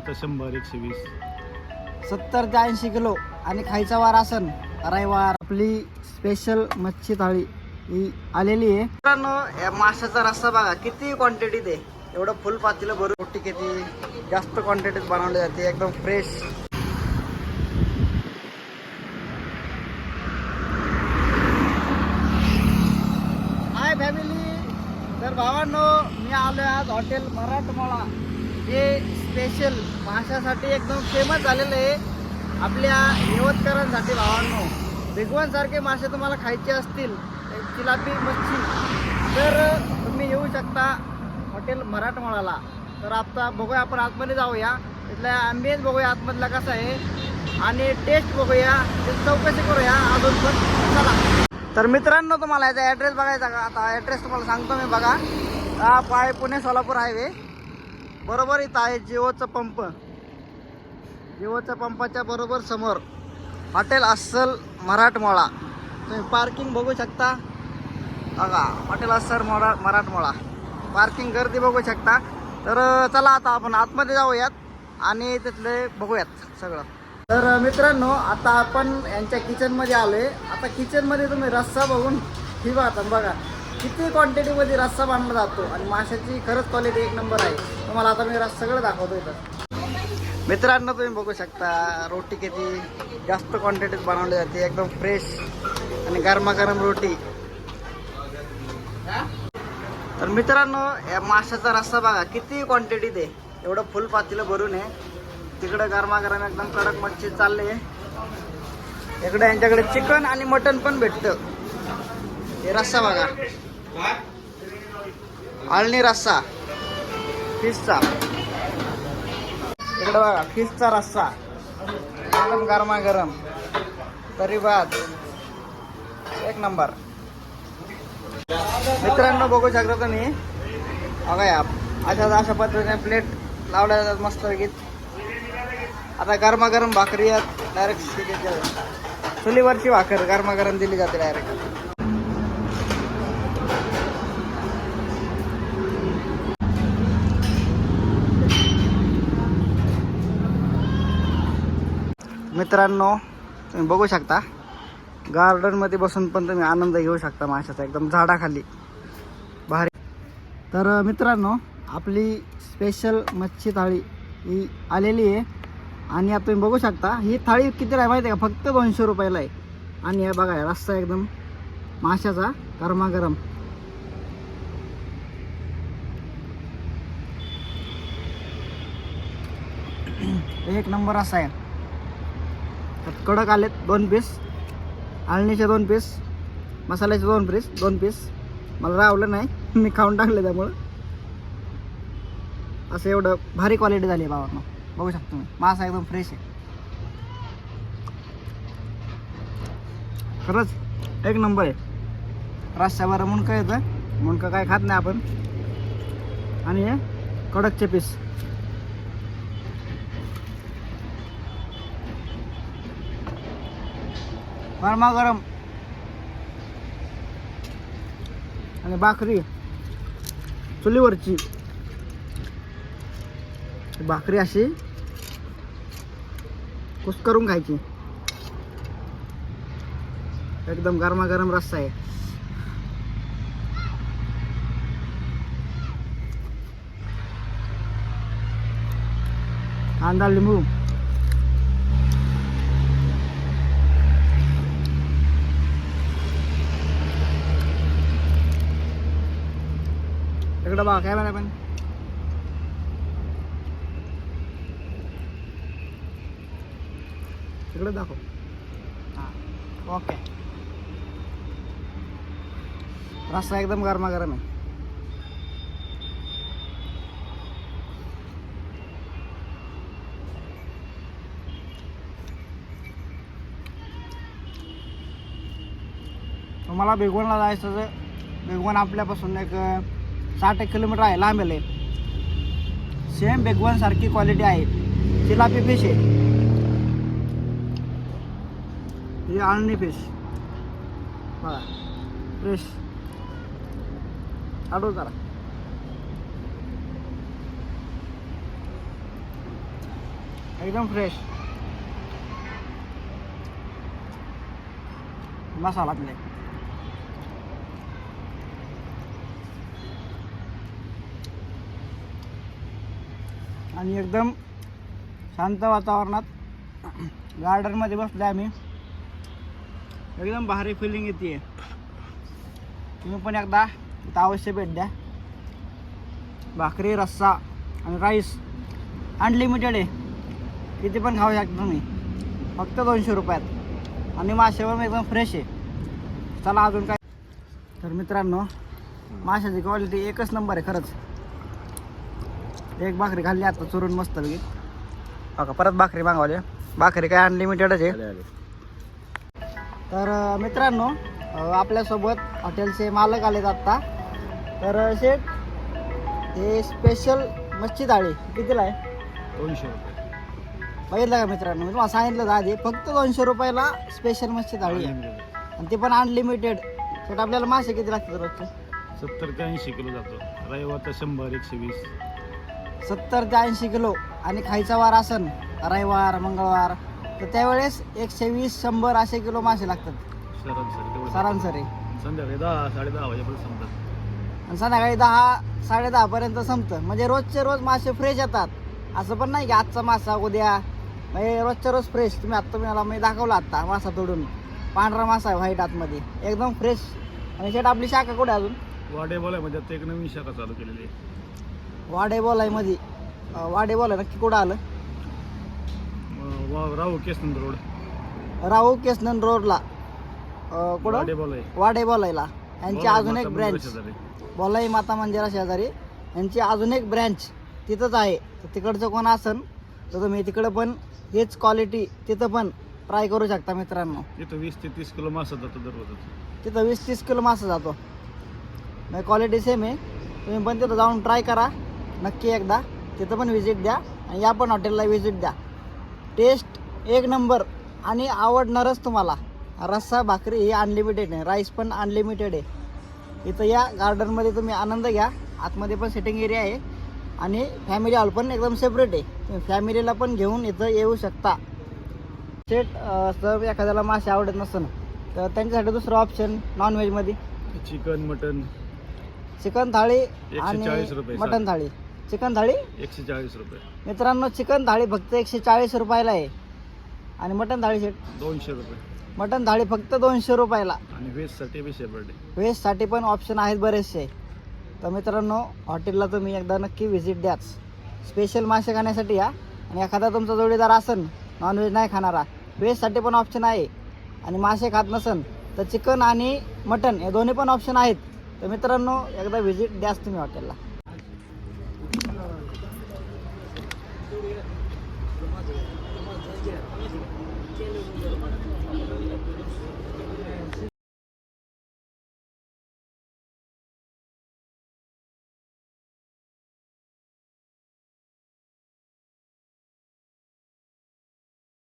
होता शंभर एकशे वीस. सत्तर ते ऐंशी किलो आणि खायचा वार असन रविवार. आपली स्पेशल मच्छी थाळी ही आलेली आहे. मित्रांनो या माशाचा रस्सा बघा किती क्वांटिटीत आहे एवढं फुल पातीला भरून रोटी किती जास्त क्वांटिटीत बनवली जाते एकदम फ्रेश हाय फॅमिली तर भावांनो मी आलो आज हॉटेल मराठमोळा. हे स्पेशल माशासाठी एकदम फेमस झालेलं आहे आपल्या यवतकरांसाठी भावांनो. भिगवणसारखे मासे तुम्हाला खायचे असतील एक मच्छी तर तुम्ही येऊ शकता हॉटेल मराठमोळाला. तर आता बघूया आपण आतमध्ये जाऊया. इथला ॲम्बियन्स बघूया आतमधला कसा आहे आणि टेस्ट बघूया. चौकशी करूया अजून पण. चला. तर मित्रांनो तुम्हाला याचा ॲड्रेस बघायचा का? आता ॲड्रेस तुम्हाला सांगतो मी बघा. हा पाय पुणे सोलापूर हायवे बरोबर इथं आहे जिओचं पंप. जिओच्या पंपाच्या बरोबर समोर हॉटेल अस्सल मराठमोळा. तुम्ही पार्किंग बघू शकता. बघा हॉटेल अस्सल मरा मराठमोळा. पार्किंग गर्दी बघू शकता. तर चला आता आपण आतमध्ये जाऊयात आणि तिथले बघूयात सगळं. तर मित्रांनो आता आपण यांच्या किचनमध्ये आलोय. आता किचनमध्ये तुम्ही रस्सा बघून ही आता बघा. किती क्वांटिटीमध्ये रस्सा बांधला जातो आणि माशाची खरंच क्वालिटी एक नंबर आहे. तुम्हाला आता मी रस्सा सगळं दाखवतो इथं. मित्रांनो तुम्ही बघू शकता रोटी किती जास्त क्वांटिटीत बनवली जाते एकदम फ्रेश आणि गरमागरम रोटी. तर मित्रांनो या माशाचा रस्सा बघा किती क्वांटिटीत आहे एवढं फुल पातीला भरून आहे. तिकडं गरमागरम एकदम कडक मच्छी चालले इकडे यांच्याकडे चिकन आणि मटन पण भेटतं. हे रस्सा बघा. आळणी रस्सा. फिशचा. इकडे बघा फिशचा रस्सा. एकदम गरमागरम तरी बाद एक नंबर. मित्रांनो बघू शकता तुम्ही. बघा या. अशा अशा पद्धतीने प्लेट लावल्या जातात मस्त गीत आता गरमागरम भाकरी आहेत. डायरेक्ट चुलीवरची भाकर गरमागरम दिली जाते डायरेक्ट मित्रांनो तुम्ही बघू शकता. गार्डनमध्ये बसून पण तुम्ही आनंद घेऊ शकता माशाचा. एकदम झाडाखाली. भारी. तर मित्रांनो आपली स्पेशल मच्छी थाळी ही आलेली आहे. आणि आता तुम्ही बघू शकता ही थाळी किती आहे माहिती आहे का? फक्त दोनशे रुपयाला आहे. आणि हे बघा रस्ता एकदम माशाचा गरमागरम. एक नंबर असा आहे. त्यात कडक आलेत दोन पीस आळणीचे दोन पीस मसाल्याचे दोन पीस दोन पीस मला रावलं नाही मी खाऊन टाकले त्यामुळं. असं एवढं भारी क्वालिटी झाली आहे बाबांना बघू शकतो मी मासा एकदम फ्रेश आहे. खरंच एक नंबर आहे. रस्त्यावर मुणकं येतं. मुणकं काय खात नाही आपण. आणि हे कडकचे पीस गरमागरम आणि भाकरी. चुलीवरची. भाकरी अशी. कुस्करून खायची. एकदम गरमागरम रस्सा आहे. कांदा लिंबू. इकडं बघा काय म्हणा पण. इकडे दाखव. हां. ओके. रस्सा एकदम गरमागरम आहे. तुम्हाला बेगवणला जायचं तर बेगवण आपल्यापासून एक साठ एक किलोमीटर आहे, लांब आहे सेम बेगवण सारखी क्वालिटी आहे. जिलापी फ़िश ही आळणी फ़िश बघा. फ्रेश आठवू जरा एकदम फ्रेश मसालातले आणि एकदम शांत वातावरणात गार्डनमध्ये बसले आम्ही. एकदम भारी फिलिंग येते तुम्ही पण एकदा इथं अवश्य भेट द्या. भाकरी रस्सा आणि राईस अनलिमिटेड आहे. किती पण खाऊ शकता तुम्ही. फक्त दोनशे रुपयात. आणि मासे पण एकदम फ्रेश आहे. चला अजून काय तर मित्रांनो माशाची क्वालिटी एकच नंबर आहे खरंच. एक भाकरी खाल्ली आता चुरून मस्त लगी बघा परत भाकरी मागवली. भाकरी काय अनलिमिटेडच आहे. तर मित्रांनो आपल्यासोबत हॉटेलचे मालक आलेत आत्ता तर शेठ हे स्पेशल मच्छी थाळी कितीला आहे? दोनशे रुपये. बघितलं का मित्रांनो? मी तुम्हाला सांगितलं होतं आधी फक्त दोनशे रुपयाला स्पेशल मच्छी थाळी आहे. आणि ते पण अनलिमिटेड शेठ आपल्याला मासे किती लागतात रोजचे? सत्तर ते ऐंशी किलो जातो. रविवारचा शंभर एकशे वीस. सत्तर ते ऐंशी किलो आणि खायचा वार असन रविवार मंगळवार तर त्यावेळेस एकशे वीस शंभर असे किलो मासे लागतात. सरासरी संध्याकाळी दहा साडे दहा वाजेपर्यंत संपतात. आणि संध्याकाळी दहा साडे दहा पर्यंत संपतं. म्हणजे रोजचे रोज मासे फ्रेश येतात. असं पण नाही की आजचा मासा उद्या. म्हणजे रोजच्या रोज फ्रेश तुम्ही आत्ता मला मी दाखवला आत्ता मासा तोडून. पांढरा मासा आहे व्हाईट आतमध्ये. एकदम फ्रेश आणि शेट आपली शाखा कुठे अजून? वाडे बोलाय म्हणजे आता एक नवीन शाखा चालू केलेली आहे. वाडे बोलायमध्ये वाडे बोलाय नक्की कुठं आलं? वा- राहू केसनंद रोड. राहू केसनन रोडला. अं, कुठं? वाडे बोलाय. वाडे बोलायला. यांची अजून एक ब्रँच. बोलाई माता मंदिरा शेजारी. यांची अजून एक ब्रँच तिथंच आहे. तर तिकडचं कोण असन तर तुम्ही तिकडं पण हेच क्वालिटी तिथं पण ट्राय करू शकता मित्रांनो. इथं वीस ते तीस किलो मासा जातो दररोज. तिथं वीस तीस किलो मासा जातो. म्हणजे क्वालिटी सेम आहे. तुम्ही पण तिथं जाऊन ट्राय करा. नक्की एकदा तिथं पण व्हिजिट द्या आणि या पण हॉटेलला व्हिजिट द्या. टेस्ट एक नंबर आणि आवडणारच तुम्हाला. रस्सा भाकरी ही अनलिमिटेड आहे. राईस पण अनलिमिटेड आहे. इथं या गार्डनमध्ये तुम्ही आनंद घ्या. आतमध्ये पण सिटिंग एरिया आहे. आणि फॅमिली हॉल पण एकदम सेपरेट आहे. तुम्ही फॅमिलीला पण घेऊन इथं येऊ शकता. सेट जर एखाद्याला मासे आवडत नसेल तर त्यांच्यासाठी दुसरं ऑप्शन नॉनव्हेजमध्ये चिकन मटन चिकन थाळी 140 रुपये, आणि मटन थाळी. चिकन थाळी? एकशे चाळीस रुपये. मित्रांनो चिकन थाळी फक्त एकशे चाळीस रुपयाला आहे. आणि मटन थाळी सेट दोनशे रुपये. मटन थाळी फक्त दोनशे रुपयाला. आणि व्हेजसाठी बी सेपरेट आहे. व्हेजसाठी पण ऑप्शन आहेत बरेचसे. तर मित्रांनो हॉटेलला तुम्ही एकदा नक्की व्हिजिट द्याच. स्पेशल मासे खाण्यासाठी या. आणि एखादा तुमचा जोडीदार असन नॉनव्हेज नाही खाणारा व्हेजसाठी पण ऑप्शन आहे. आणि मासे खात नसन तर चिकन आणि मटन हे दोन्ही पण ऑप्शन आहेत. तर मित्रांनो एकदा व्हिजिट द्याच तुम्ही हॉटेलला. 이제 걔는 이제